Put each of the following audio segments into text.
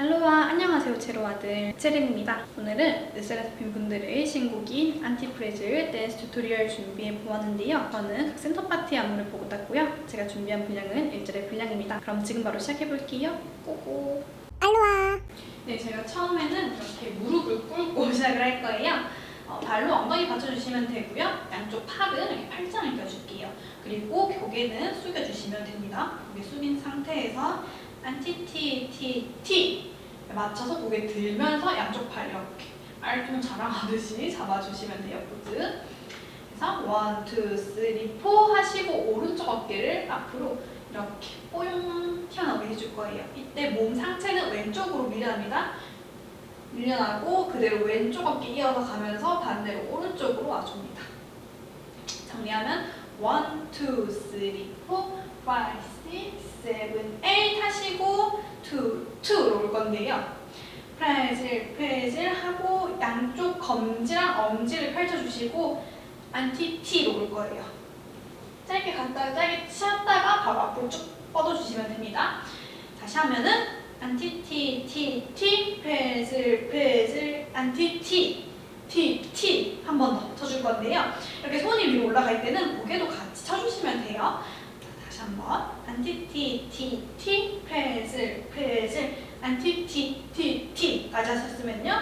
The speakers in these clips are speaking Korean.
알로하 안녕하세요 제로아들. 체림입니다. 오늘은 르세라핀 분들의 신곡인 안티프레즐 댄스 튜토리얼 준비해 보았는데요. 저는 각 센터 파티 안무를 보고 땄고요. 제가 준비한 분량은 1절의 분량입니다. 그럼 지금 바로 시작해 볼게요. 고고! 알로하! 네 제가 처음에는 이렇게 무릎을 꿇고 시작을 할 거예요. 어, 발로 엉덩이 받쳐주시면 되고요. 양쪽 팔은 이렇게 팔짱을 껴줄게요. 그리고 고개는 숙여주시면 됩니다. 고개 숙인 상태에서 안티 티 티 티 맞춰서 고개 들면서 양쪽 팔 이렇게. 알통 자랑하듯이 잡아주시면 돼요 포즈 그래서 원, 투, 쓰리, 포 하시고 오른쪽 어깨를 앞으로 이렇게 뽀용 튀어나오게 해줄 거예요. 이때 몸 상체는 왼쪽으로 밀려납니다. 밀려나고 그대로 왼쪽 어깨 이어서 가면서 반대로 오른쪽으로 와줍니다. 정리하면 원, 투, 쓰리, 포, 파이브, 식스, 세븐, 에잇 하시고 투, 투로 올 건데요. 프레즐, 프레즐 하고 양쪽 검지랑 엄지를 펼쳐주시고 안티티로 올 거예요. 짧게 갔다가 짧게 쉬었다가 바로 앞으로 쭉 뻗어주시면 됩니다. 다시 하면은 안티티, 티, 티, 프레즐, 프레즐, 안티티, 티, 티 한 번 더 쳐줄 건데요. 이렇게 손이 위로 올라갈 때는 고개도 같이 쳐주시면 돼요. 한번 안티티, 티, 티, 프레즐, 프레즐, 안티티, 티, 티까지 하셨으면요.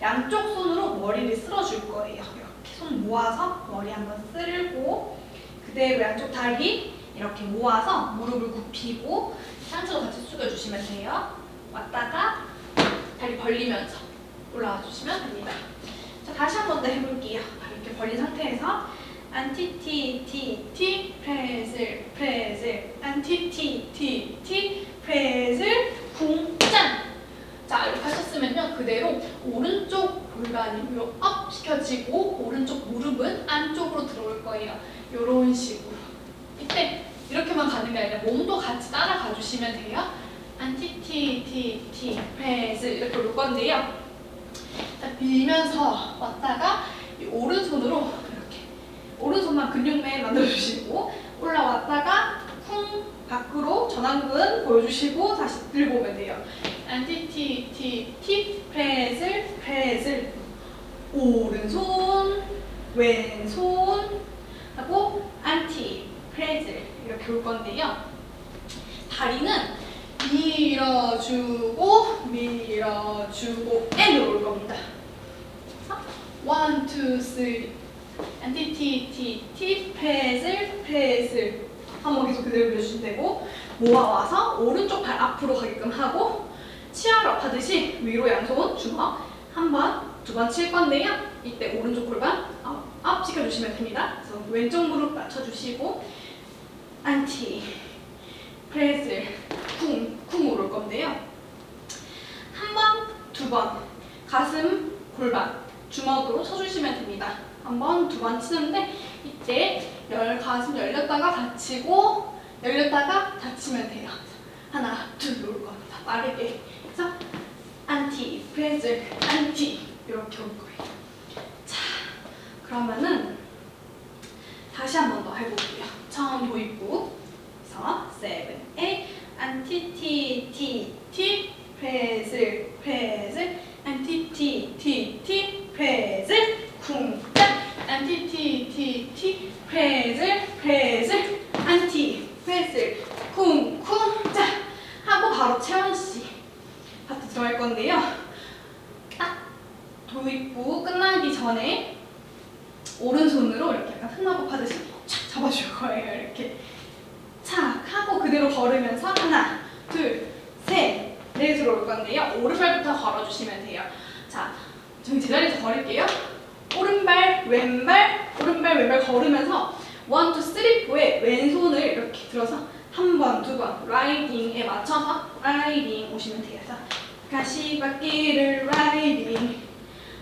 양쪽 손으로 머리를 쓸어줄 거예요. 이렇게 손 모아서 머리 한번 쓸고 그대로 양쪽 다리 이렇게 모아서 무릎을 굽히고 상체도 같이 숙여주시면 돼요. 왔다가 다리 벌리면서 올라와 주시면 됩니다. 자, 다시 한 번 더 해볼게요. 이렇게 벌린 상태에서 안티티 티티 프레즐 프레즐 안티티 티티 프레즐 궁짠. 자 이렇게 하셨으면요 그대로 오른쪽 골반이 위로 업 시켜지고 오른쪽 무릎은 안쪽으로 들어올 거예요. 이런 식으로. 이때 이렇게만 가는 게 아니라 몸도 같이 따라가 주시면 돼요. 안티티 티티 프레즐 이렇게 올 건데요. 자 밀면서 왔다가 이 오른손으로 오른손만 근육맨 만들어주시고 올라왔다가 쿵 밖으로 전완근 보여주시고 다시 들고 오면 돼요. 안티티티티 프레슬 프레슬 오른손 왼손 하고 안티 프레슬 이렇게 올 건데요. 다리는 밀어주고 밀어주고 앤올 겁니다. 1, 2, 3 엔티티티 티펫을 펫을 한번 계속 그대로 그려주시면 되고 모아와서 오른쪽 발 앞으로 가게끔 하고 치아로 하듯이 위로 양손 주먹 한 번, 두 번 칠 건데요. 이때 오른쪽 골반 앞, 업 찍어주시면 됩니다. 그래서 왼쪽 무릎 맞춰주시고 안티, 프레슬, 쿵, 쿵으로 건데요. 한 번, 두 번, 가슴, 골반, 주먹으로 쳐주시면 됩니다. 한 번, 두 번 치는데 이때 열 가슴 열렸다가 닫히고 열렸다가 닫히면 돼요. 하나, 둘올 겁니다. 빠르게. 그래서 안티, 프레즐, 안티 이렇게 올 거예요. 자, 그러면은 다시 한 번 더 해볼게요. 처음 도입부. 그래서 세븐, 에잇, 안티, 티, 티, 티, 프레즐, 프레즐, 안티, 티, 티, 티, 프레즐, 쿵짠, 안티, 티, 티, 티, 프레즐, 프레즐, 안티, 프레즐, 쿵, 쿵짠 하고 바로 채원 씨 파트 들어갈 건데요. 딱 도입부 끝나기 전에 오른손으로 이렇게 약간 흑마법 하듯이 착 잡아줄 거예요. 이렇게 착 하고 그대로 걸으면서 하나, 둘, 셋, 넷으로 올 건데요. 오른발부터 걸어주시면 돼요. 자, 저희 제자리에서 걸을게요. 오른발, 왼발, 오른발, 왼발 걸으면서 원, 투, 쓰리, 포에 왼손을 이렇게 들어서 한 번, 두 번, 라이딩에 맞춰서 라이딩 오시면. 자, 가시밭길을 라이딩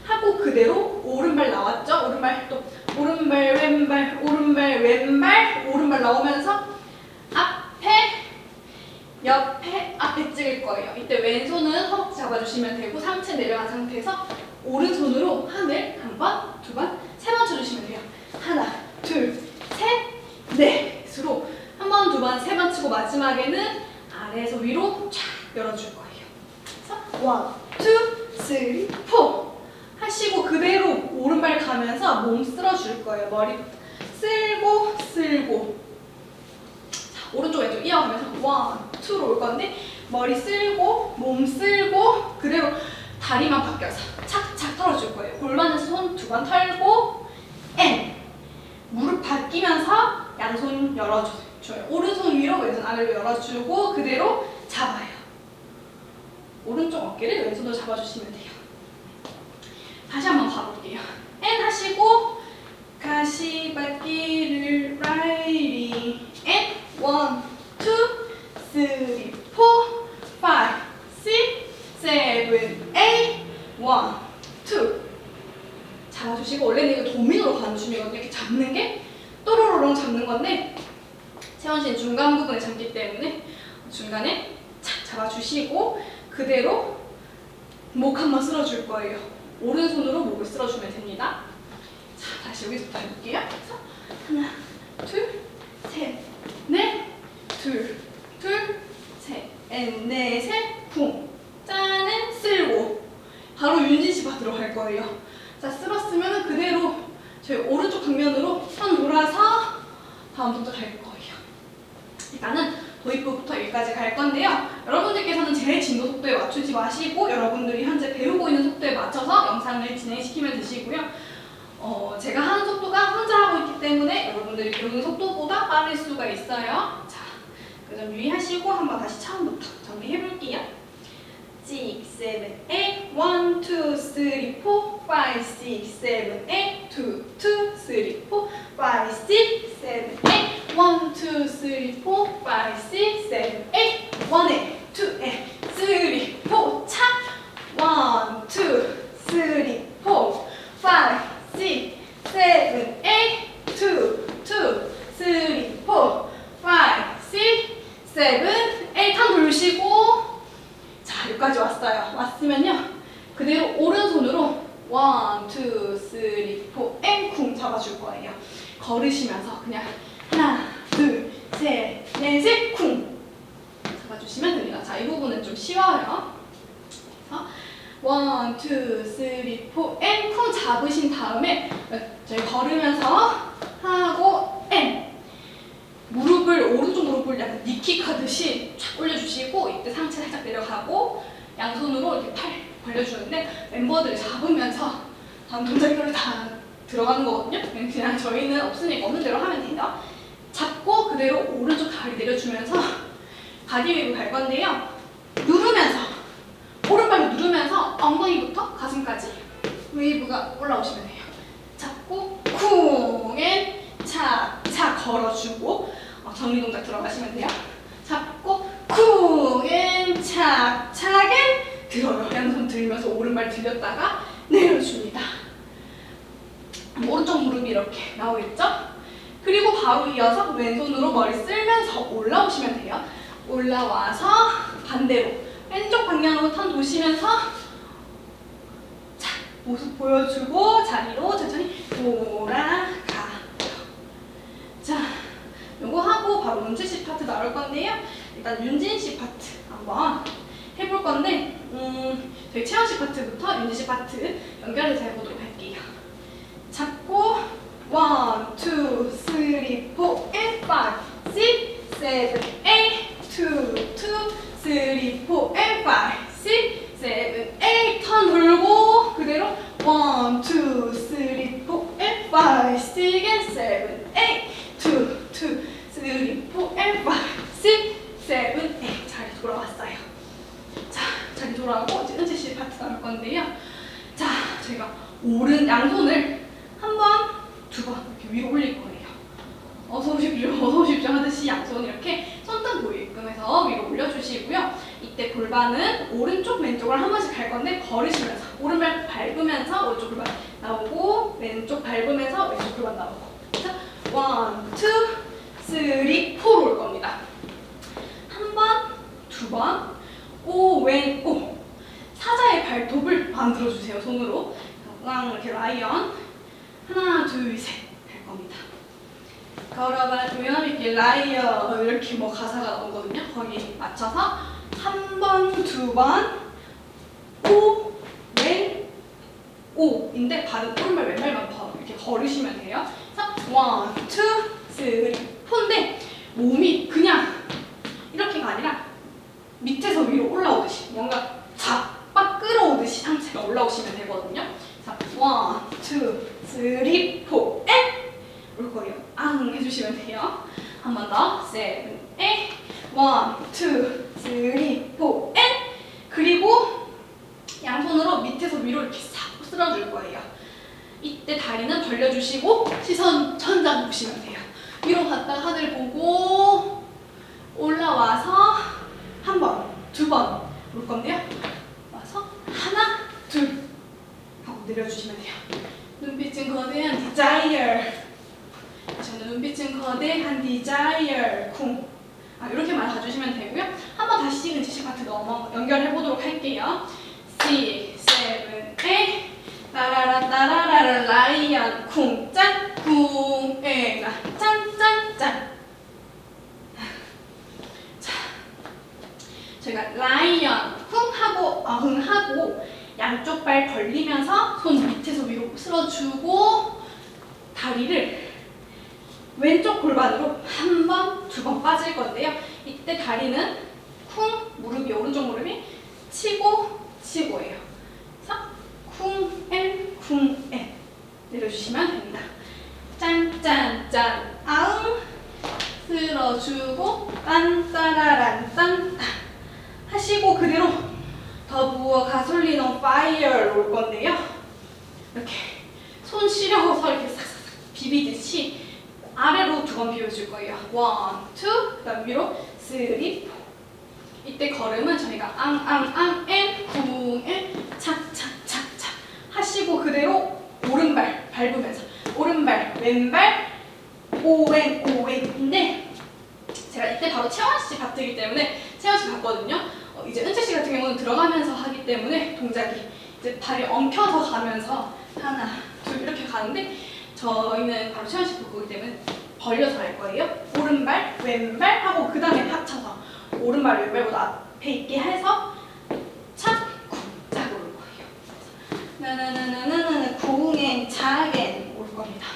하고 그대로 오른발 나왔죠? 오른발 또 오른발, 왼발, 오른발, 왼발, 오른발 나오면서 앞에, 옆에, 앞에 찍을 거예요. 이때 왼손은 허벅지 잡아주시면 되고 상체 내려간 상태에서 오른손으로 하늘 한 번, 두 번, 쳐주시면 돼요. 하나, 둘, 셋, 넷으로 한 번, 두 번, 세 번 치고 마지막에는 아래에서 위로 쫙 열어줄 거예요. 그래서 원, 투, 쓰리, 포. 하시고 그대로 오른발 가면서 몸 쓸어줄 거예요. 머리 쓸고 쓸고. 자, 오른쪽 왼쪽 이어가면서 원, 투로 올 건데 머리 쓸고 몸 쓸고 그대로 다리만 바뀌어서 착착 털어줄 거예요. 골반에서 손 두 번 털고 앤 무릎 바뀌면서 양손 열어줘요. 오른손 위로 왼손 아래로 열어주고 그대로 잡아요. 오른쪽 어깨를 왼손으로 잡아주시면 돼요. 다시 한번 가볼게요. 앤 하시고 가시밭길을 riding 앤 원, 투, 쓰리, 포, 파이브, 식, 세븐, 에잇, 원, 투 잡아주시고 원래는 이거 도민으로 가는 춤이거든요. 이렇게 잡는 게 또로로롱 잡는 건데 채원 씨는 중간 부분에 잡기 때문에 중간에 착 잡아주시고 그대로 목 한번 쓸어줄 거예요. 오른손으로 목을 쓸어주면 됩니다. 자, 다시 여기서부터 해볼게요. 그래서 하나, 둘, 셋, 넷, 둘, 둘, 셋, 넷, 셋, 쿵. 짜는 쓸고 바로 윤진 씨 받으러 갈 거예요. 자, 쓸었으면 그대로 저희 오른쪽 방면으로 선 돌아서 다음 동작 갈 거예요. 일단은 도입부부터 여기까지 갈 건데요. 여러분들께서는 제 진도 속도에 맞추지 마시고 여러분들이 현재 배우고 있는 속도에 맞춰서 영상을 진행시키면 되시고요. 어, 제가 하는 속도가 혼자 하고 있기 때문에 여러분들이 배우는 속도보다 빠를 수가 있어요. 자, 그 점 유의하시고 한번 다시 처음부터 정리해 볼게요. 6, 7, 8, 1, 2, 3, 4, 5, 6, 7, 8, 2, 2, 3, 4, 5, 6, 7, 8, 1, 2, 3, 4, 5, 6, 7, 8, 1에 2에 3, 4, 차 1, 2, 3, 4, 5, 6, 7, 8, 2, 2, 3, 4, 5, 6, 7, 8한 돌리시고 자, 여기까지 왔어요. 왔으면요. 그대로 오른손으로 원, 투, 쓰리, 포, 앵쿵 잡아줄 거예요. 걸으시면서 그냥 하나, 둘, 셋, 넷, 셋, 쿵 잡아주시면 됩니다. 자, 이 부분은 좀 쉬워요. 원, 투, 쓰리, 포, 앵쿵 잡으신 다음에 저희 걸으면서 하고 앵 무릎을 오른쪽 무릎을 약간 니킥 하듯이 쫙 올려주시고 이때 상체 살짝 내려가고 양손으로 이렇게 팔 벌려주는데 멤버들이 잡으면서 다음 동작들을 다 들어가는 거거든요. 그냥 저희는 없으니까 없는 대로 하면 돼요. 잡고 그대로 오른쪽 다리 내려주면서 바디 웨이브 갈 건데요. 누르면서 오른발로 누르면서 엉덩이부터 가슴까지 웨이브가 올라오시면 돼요. 잡고 쿵 앤 차차 걸어주고 어, 정리 동작 들어가시면 돼요. 잡고 쿵앤 차차게 들어요. 양손 들면서 오른발 들렸다가 내려줍니다. 오른쪽 무릎이 이렇게 나오겠죠? 그리고 바로 이어서 왼손으로 머리 쓸면서 올라오시면 돼요. 올라와서 반대로 왼쪽 방향으로 턴 도시면서 자 모습 보여주고 자리로 천천히 돌아가요. 자, 요거 하고 바로 윤진 씨 파트 나올 건데요. 일단 윤진 씨 파트 한번 해볼 건데, 음, 저희 채원 씨 파트부터 윤진 씨 파트 연결해서 해보도록 할게요. 잡고 원, 투, 쓰리, 포, 식, 세븐, 에잇, 투, 투, 쓰리, 포, 앤, 파이브, 식, 세븐, 에잇, 턴 돌고 그대로 원, 투, 쓰리, 포, 앤, 파이브, 식, 앤, 세븐, 에잇, 투, 투, 쓰리, 포, 앤, 파이브, 식, 세븐, 에잇 자리 돌아왔어요. 자, 자리 돌아오고 이제 은지 씨 파트 나올 건데요. 자, 저희가 오른 양손을 한 번, 두 번 이렇게 위로 올릴 거예요. 어서 오십시오, 어서 오십시오 하듯이 양손 이렇게 손등 보이게끔 해서 위로 올려주시고요. 이때 골반은 오른쪽 왼쪽을 한 번씩 갈 건데 걸으시면서 오른발 밟으면서 오른쪽 골반 나오고 왼쪽 밟으면서 왼쪽 골반 나오고 자, 원, 투, 쓰리, 포로 올 겁니다. 한 번, 두 번, 오, 왼, 오. 사자의 발톱을 만들어주세요, 손으로. 왕 이렇게 라이언. 하나, 둘, 셋. 할 겁니다. 걸어봐 주면 이렇게 라이언 이렇게 뭐 가사가 나오거든요. 거기 맞춰서 한 번, 두 번, 오인데 발은 오른발 왼발만 바로 이렇게 걸으시면 돼요. 자, 원, 투, 쓰리, 포인데 몸이 그냥 이렇게가 아니라 밑에서 위로 올라오듯이 뭔가 잡아 끌어오듯이 상체가 올라오시면 되거든요. 자, 원, 투, 쓰리, 포, 에! 올 거예요. 앙 해주시면 돼요. 한 번 더. 세븐, 에! 원, 투, 쓰리, 포, 에! 그리고 양손으로 밑에서 위로 이렇게 싹 쓸어줄 거예요. 이때 다리는 벌려주시고 시선 천장 보시면 돼요. 위로 갔다가 하늘 보고 올라와서 한 번, 두 번 올 건데요. 와서 하나, 둘 하고 내려주시면 돼요. 눈빛은 거대한 desire. 저는 눈빛은 거대한 desire. 쿵. 아, 이렇게 만 가주시면 되고요. 한번 다시 지그지시 파트 넘어 연결해 보도록 할게요. six, seven, eight. 따라라 따라라라 라이언 쿵짠 쿵에나 짠짠짠 자 저희가 라이언 흥 하고 어흥 하고 양쪽 발 벌리면서 손 밑에서 위로 쓸어주고 다리를 왼쪽 골반으로 한 번, 두 번 빠질 건데요. 이때 다리는 쿵 무릎이 오른쪽 무릎이 치고 치고예요. 자, 쿵엔 쿵엔 내려주시면 됩니다. 짠 짠 짠 아웅 쓸어주고 딴 따라란 딴 하시고 그대로 더 부어 가솔린 온 파이어 올 건데요. 이렇게 손 시려서 이렇게 싹싹 비비듯이 아래로 두 번 비워줄 거예요. 원, 투, 그다음 위로 쓰리, 포. 이때 걸음은 저희가 앙앙앙 엔, 쿵엔, 착착착착 하시고 그대로 오른발 밟으면서 오른발, 왼발, 오행 오행인데 제가 이때 바로 채원 씨 봤기 때문에 채원 씨 봤거든요. 어, 이제 은채 씨 같은 경우는 들어가면서 하기 때문에 동작이 이제 발이 엉켜서 가면서 하나, 둘 이렇게 가는데 저희는 바로 볼 거기 때문에 벌려서 할 거예요. 오른발, 왼발 하고 그 다음에 합쳐서 오른발, 왼발보다 앞에 있게 해서 착, 쿵, 짝 오를 거예요. 나나나나나나 궁엔 작엔 올 겁니다.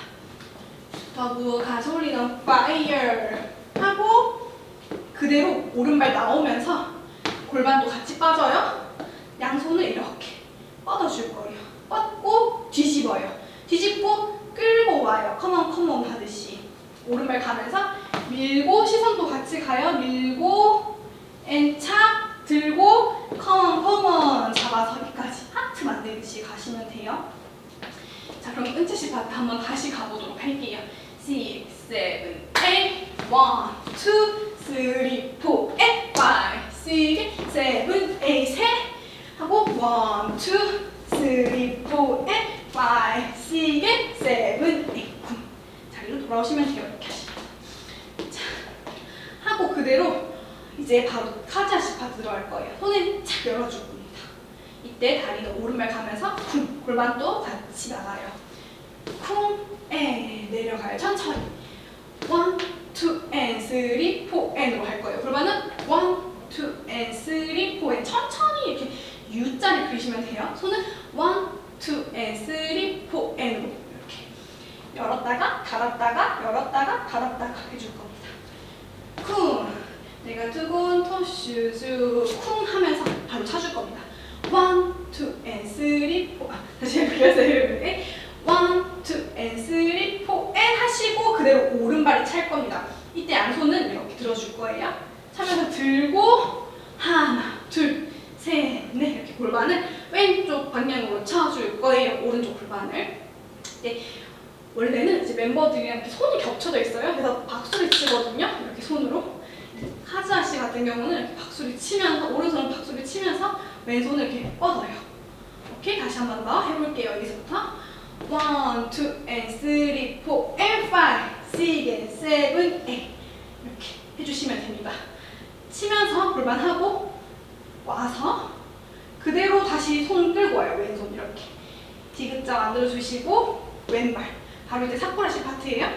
더부 가솔리는 파이어 하고 그대로 오른발 나오면서 골반도 같이 빠져요. 양손을 이렇게 뻗어줄 거예요. 뻗고 뒤집어요. 뒤집고 끌고 와요. 컴온 컴온 하듯이 오른발 가면서 밀고 시선도 같이 가요. 밀고 엔착 들고 컴온 컴온 잡아서 여기까지 하트 만들듯이 가시면 돼요. 자 그럼 은채 씨 파트 한번 다시 가보도록 할게요. 6, 7, 8, 1, 2, 3, 4, 5, 6, 7, 8, 셋 하고 1, 2, 3, 4, 8, 5, 6, 7, 8, 9 자리로 돌아오시면 돼요. 이렇게 하시면 자 하고 그대로 이제 바로 카즈아시 파트 들어갈 거예요. 손을 착 열어줄 겁니다. 이때 다리도 오른발 가면서 쿵 골반도 같이 나가요. 쿵, 에 내려가요. 천천히. 원, 투, 앤, 쓰리, 포, 앤으로 할 거예요. 골반은 원, 투, 앤, 쓰리, 포, 앤 천천히 이렇게 U자를 그리시면 돼요. 손은 원, 투, 앤, 쓰리, 포, 앤으로 이렇게 열었다가 닫았다가 열었다가 닫았다가 해줄 겁니다. 쿵, 내가 두고 토슈즈 쿵 하면서 바로 차줄 겁니다. 원, 투, 앤, 쓰리, 포. 아, 다시 해보겠어요. 원, 투, 앤, 쓰리, 포, 앤 하시고 그대로 오른발이 찰 겁니다. 이때 양손은 이렇게 들어줄 거예요. 차면서 들고 하나, 둘, 셋, 넷 이렇게 골반을 왼쪽 방향으로 쳐줄 거예요. 오른쪽 골반을. 네, 원래는 이제 멤버들이랑 이렇게 손이 겹쳐져 있어요. 그래서 박수를 치거든요. 이렇게 손으로. 카즈아 씨 같은 경우는 이렇게 박수를 치면서 오른손은 박수를 치면서 왼손을 이렇게 뻗어요. 오케이 다시 한 번 더 해볼게요. 여기서부터 one, two, and three, 이렇게 해주시면 됩니다. 치면서 골반하고 와서 그대로 다시 손 끌고 와요. 왼손 이렇게 디귿자 만들어 주시고 왼발 바로 이제 사쿠라시 파트예요.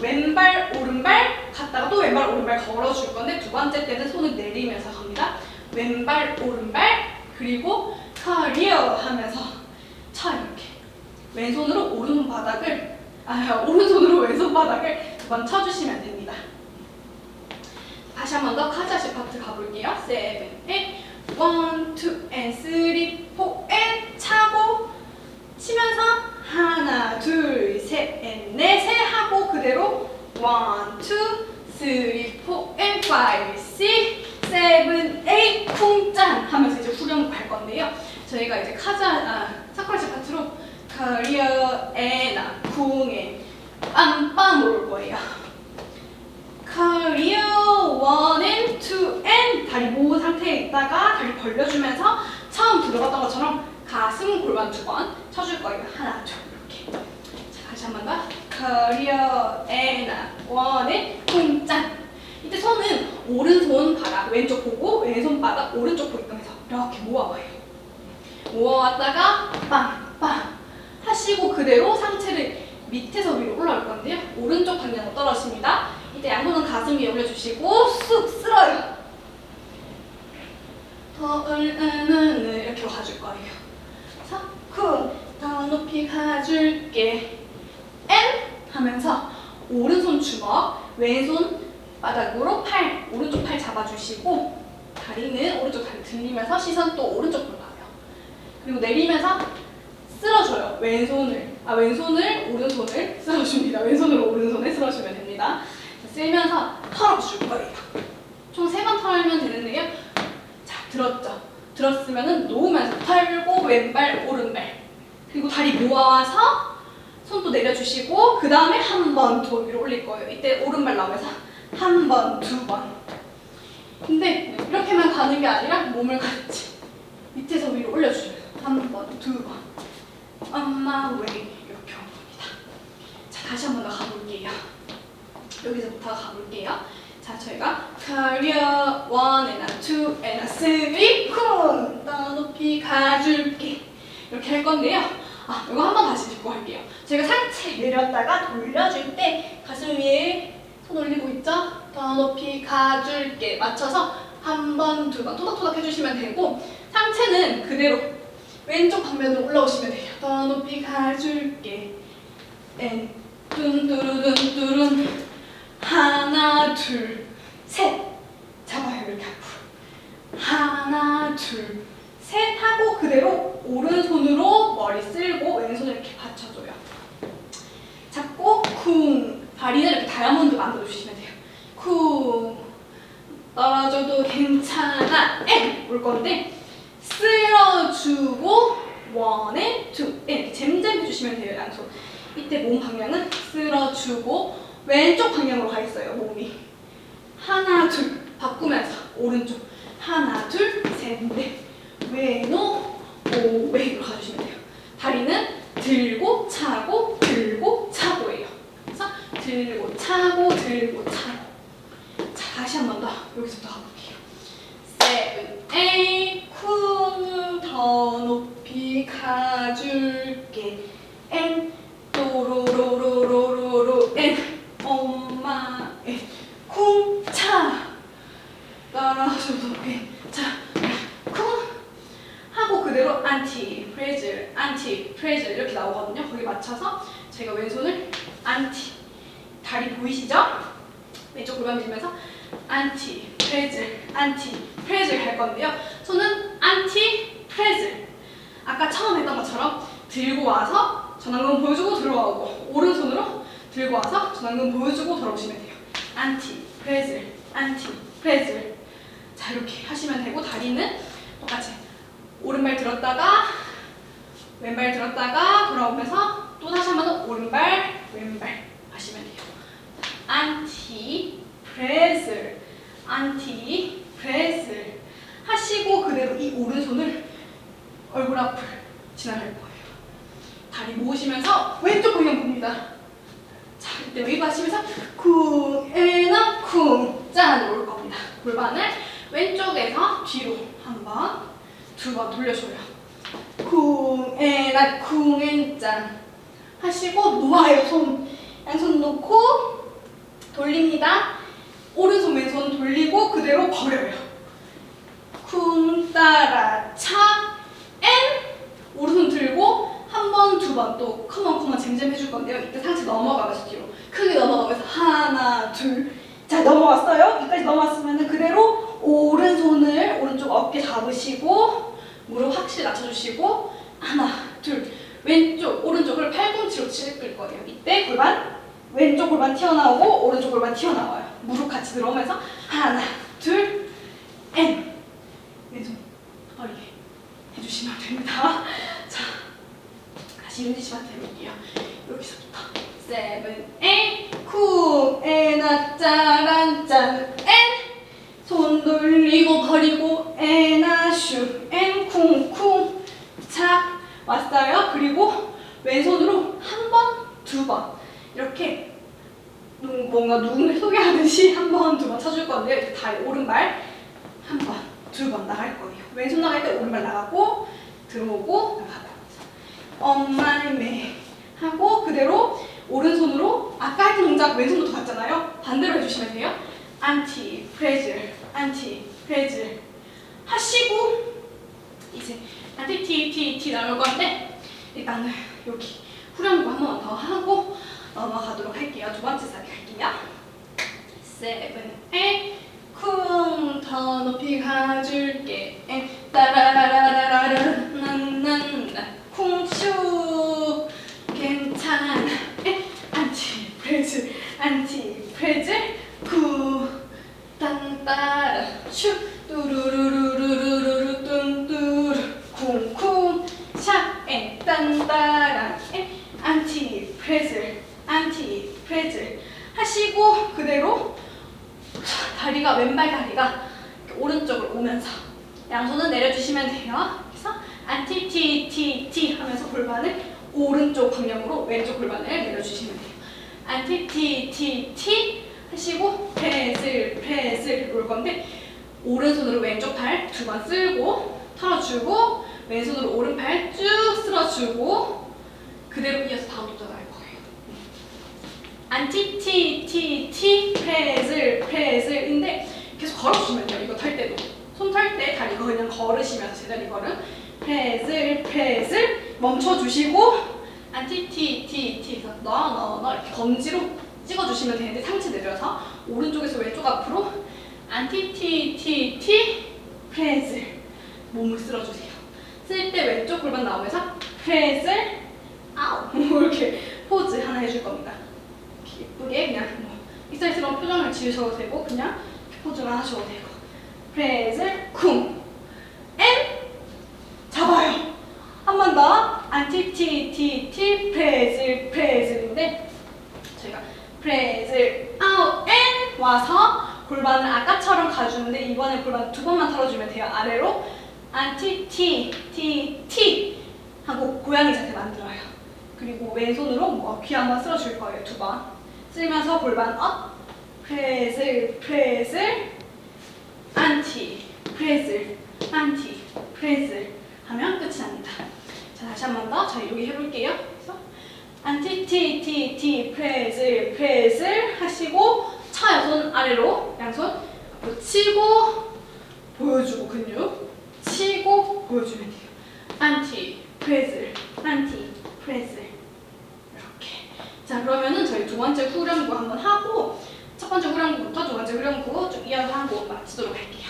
왼발 오른발 갔다가 또 왼발 오른발 걸어줄 건데 두 번째 때는 손을 내리면서 갑니다. 왼발 오른발 그리고 커리어 하면서 차 이렇게 왼손으로 오른손 바닥을 아 오른손으로 왼손 바닥을 두 번 쳐주시면 됩니다. 다시 한 번 더 카자시 파트 가볼게요. 세븐, 에 원, 투, 앤 쓰리, 포, 앤 차고 치면서 하나, 둘, 셋, 앤 넷에 하고 그대로 원, 투, 쓰리, 포, 앤 파이브, 식, 세븐, 에잇 쿵짠 하면서 이제 후렴 갈 건데요. 저희가 이제 카자 아 사쿠라시 파트로 커리어 에나 쿵에 빰빰 올 거예요. 커리어 원앤 투 앤 다리 모은 상태에 있다가 다리 벌려주면서 처음 들어갔던 것처럼 가슴 골반 두 번 쳐줄 거예요. 하나, 둘 이렇게. 자 다시 한 번 더. 커리어 에나 원앤 쿵짠. 이때 손은 오른손 바닥 왼쪽 보고 왼손 바닥 오른쪽 보이면서 이렇게 모아봐요. 모아왔다가 빵빵 하시고 그대로 상체를 밑에서 위로 올라올 건데요. 오른쪽 방향으로 떨어집니다. 이때 양손은 가슴 위에 올려주시고 쑥 쓸어요. 더 을은은 이렇게 가줄 거예요. 쿵더 높이 가줄게. 엔 하면서 오른손 주먹, 왼손 바닥으로 팔, 오른쪽 팔 잡아주시고 다리는 오른쪽 다리 들리면서 시선 또 오른쪽으로 가요. 그리고 내리면서 쓸어줘요. 왼손을 아 왼손을 오른손을 쓸어줍니다. 왼손으로 오른손을 쓸어주면 됩니다. 자, 쓸면서 털어줄 거예요. 총 세 번 털면 되는데요. 자 들었죠? 들었으면은 놓으면서 털고 왼발 오른발 그리고 다리 모아서 손도 내려주시고 그 다음에 한 번 더 위로 올릴 거예요. 이때 오른발 나오면서 한 번, 두 번. 근데 이렇게만 가는 게 아니라 몸을 같이 밑에서 위로 올려주셔요. 한 번, 두 번. 엄마 왜 이렇게 온 겁니다. 자 다시 한 번 더 가볼게요. 여기서부터 가볼게요. 자 저희가 커리어 원 and a two and a three 쿵더 높이 가줄게 이렇게 할 건데요. 아 이거 한번 다시 짚고 할게요. 제가 상체 내렸다가 돌려줄 때 가슴 위에 손 올리고 있죠? 더 높이 가줄게 맞춰서 한 번, 두 번 토닥토닥 해주시면 되고 상체는 그대로 왼쪽 방면으로 올라오시면 돼요. 더 높이 가줄게. 엔 뚠뚜루뚠뚜룬 하나 둘 셋. 잡아요 이렇게 앞으로. 하나 둘 셋 하고 그대로 오른손으로 머리 쓸고 왼손을 이렇게 받쳐줘요. 잡고 쿵. 다리는 이렇게 다이아몬드 만들어 주시면 돼요. 쿵. 떨어져도 괜찮아. 앤올 건데 쓸어주고 원에 투 이렇게 잼잼 해주시면 돼요 양손. 이때 몸 방향은 쓸어주고 왼쪽 방향으로 가 있어요 몸이. 하나 둘 바꾸면서 오른쪽 하나 둘셋넷 왼오 오왼으로 가주시면 돼요. 다리는 들고 차고 들고 차고예요. 그래서 들고 차고 들고 차고. 자 다시 한 번 더 여기서부터 가볼게요. 세븐 에잇 쿵더 높이 가줄게 엔 또로로로로로로 엔 엄마 엔쿵차 따라줘도 괜찮쿵 하고 그대로 안티 프레즈 안티 프레즈 이렇게 나오거든요 거기 맞춰서 제가 왼손을 안티 다리 보이시죠? 왼쪽 골반 밀면서 안티 프레즈 안티 프레즈 할 건데요 손은 안티 프레즈 아까 처음 했던 것처럼 들고 와서 전완근 보여주고 들어오고 오른손으로 들고 와서 전완근 보여주고 돌아오시면 돼요 안티 프레즈 안티 프레즈 자 이렇게 하시면 되고 다리는 똑같이 오른발 들었다가 왼발 들었다가 돌아오면서 또 다시 한번 오른발 왼발 하시면 돼요 안티 프레슬 안티 프레슬 하시고 그대로 이 오른손을 얼굴 앞을 지나갈 거예요. 다리 모으시면서 왼쪽 방향 봅니다. 자 이때 웨이브 하시면서 쿵 에나 쿵 짠 올 겁니다. 골반을 왼쪽에서 뒤로 한 번 두 번 돌려줘요. 쿵 에나 쿵 엔 짠 하시고 놓아요 손. 양손 놓고 돌립니다 오른손 왼손 돌리고 그대로 버려요 쿵 따라 차엔 오른손 들고 한 번 두 번또 정지를 해줄 건데요. 이때 상체 넘어가면서 뒤로 크게 넘어가면서 하나 둘. 자 넘어왔어요. 여기까지 넘어왔으면 그대로 오른손을 오른쪽 어깨 잡으시고 무릎 확실히 낮춰주시고 하나 둘 왼쪽 오른쪽을 팔꿈치로 찔끌 거예요. 이때 골반 왼쪽 골반 튀어나오고 오른쪽 골반 튀어나와요. 무릎 같이 들어오면서 하나 둘 엔. 왼손 어리게 해주시면 됩니다. 자 다시 씨한테 해볼게요. 여기서부터 세븐 에이쿵 에나 짜란 짠엔손 돌리고 버리고 에나 슈엔 쿵쿵 착 왔어요. 그리고 왼손으로 한 번, 두 번 이렇게 누- 뭔가 누군가 소개하듯이 한 번, 두 번 쳐줄 건데요. 이렇게 다리 오른발 한 번, 두 번 나갈 거예요. 왼손 나갈 때 오른발 나가고 들어오고 나가고 엄마의 매 하고 그대로 오른손으로 아까 했던 동작 왼손부터 갔잖아요. 반대로 해주시면 돼요. 안티 프레즐 안티 프레즐 하시고 이제 안티 티 티 티 나올 건데 일단은 여기 후렴구 한 번 더 하고 넘어가도록 할게요. 두 번째 사기 할게요. 세븐 에잇 쿵더 높이 가줄게. 에 따라라라라라라 난난나 쿵슈 괜찮아. 에 안티 프레즈 안티 프레즈. 구 딴따라 슈 뚜루루루루루루루 뚠뚜루. 쿵쿵 샤에 딴따라. 에 안티 프레즈. 안 티 프레즈 하시고 그대로 자, 다리가 왼발 다리가 오른쪽으로 오면서 양손은 내려주시면 돼요. 그래서 안티 티티티 하면서 골반을 오른쪽 방향으로 왼쪽 골반을 내려주시면 돼요. 안티 티티티 하시고 프레슬 프레슬 올 건데 오른손으로 왼쪽 팔 두 번 쓸고 털어주고 왼손으로 오른팔 쭉 쓸어주고 그대로 이어서 다음 거예요. 안티 티 티티 프레슬 프레슬인데 계속 걸어주시면 돼요. 이거 탈 때도 손탈때 다리 그냥 걸으시면서 제자리 걸음 프레슬 프레슬 멈춰주시고 안티 티 티티 너너너 이렇게 검지로 찍어주시면 되는데 상체 내려서 오른쪽에서 왼쪽 앞으로 안티 티 티티 프레슬 몸을 쓸어주세요. 쓸 때 왼쪽 골반 나오면서 프레슬 아우 이렇게 포즈 하나 해줄 겁니다. 예쁘게 그냥 뭐 익살스러운 표정을 지으셔도 되고 그냥 포즈만 하셔도 되고 프레슬 쿵엔 잡아요. 한 번 더 안티 티티티 프레슬 프레슬인데 저희가 프레슬 아웃 엔 와서 골반을 아까처럼 가주는데 이번에 골반 두 번만 털어주면 돼요. 아래로 안티 티티티 하고 고양이 자세 만들어요. 그리고 왼손으로 뭐 귀 한번 쓸어줄 거예요. 두 번. 쓸면서 골반 업 프레슬 프레슬 안티 프레슬 안티 프레슬 하면 끝이 납니다. 자 다시 한 번 더 저희 여기 해볼게요. 그래서 안티 티 티 티 프레슬 프레슬 하시고 차요 손 아래로 양손 치고 보여주고 근육 치고 보여주면 돼요. 안티 프레슬 안티 프레슬 자 그러면은 저희 두 번째 후렴구 한번 하고 첫 번째 후렴구부터 두 번째 후렴구 쭉 이어서 하고 마치도록 할게요.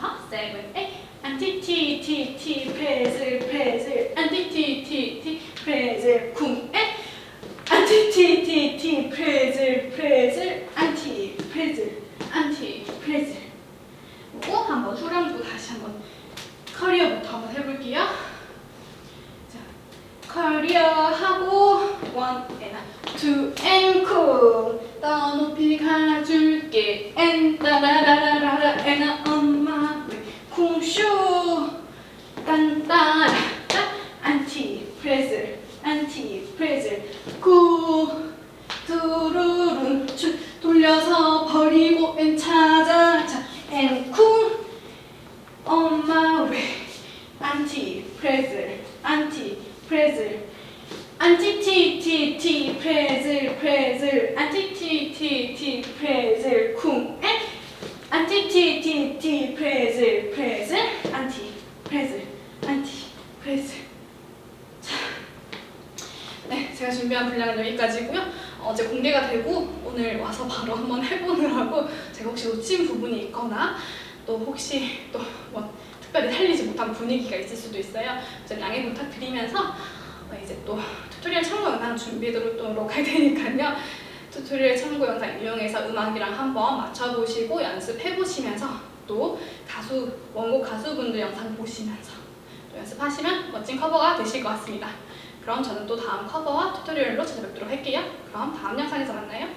더 세븐 에잇 안티 티티티 프레슬 프레슬 안티 티티티 프레슬 쿵 에잇 안티 프레슬 안티 프레슬 그리고 한번 후렴구 다시 한번 커리어부터 한번 해볼게요. 자, 커리어 하고 원 and cool 더 높이 가줄게. and 따라라라라 and 엄마 왜? 쿵쇼. 딴따라 안티 프레슬 안티 프레슬 구 두루룬 쭉 돌려서 버리고 엔 찾아 자 엔 쿵. 엄마 왜? 안티 프레즐 안티 프레즐 안티 티티 티 프레즐 프레즐 안티 티티 티 프레즐 쿵에 안티 티티 티 프레즐 프레즐 안티 프레즐 안티 프레즐 자, 네 제가 준비한 분량은 여기까지고요. 어제 공개가 되고 오늘 와서 바로 한번 해보느라고 제가 혹시 놓친 부분이 있거나 또 혹시 또뭐 특별히 살리지 못한 분위기가 있을 수도 있어요. 좀 양해 부탁드리면서 어, 이제 또 튜토리얼 참고 영상 준비해두도록 할 테니까요. 튜토리얼 참고 영상 이용해서 음악이랑 한번 맞춰보시고 연습해보시면서 또 가수 원곡 가수분들 영상 보시면서 또 연습하시면 멋진 커버가 되실 것 같습니다. 그럼 저는 또 다음 커버와 튜토리얼로 찾아뵙도록 할게요. 그럼 다음 영상에서 만나요.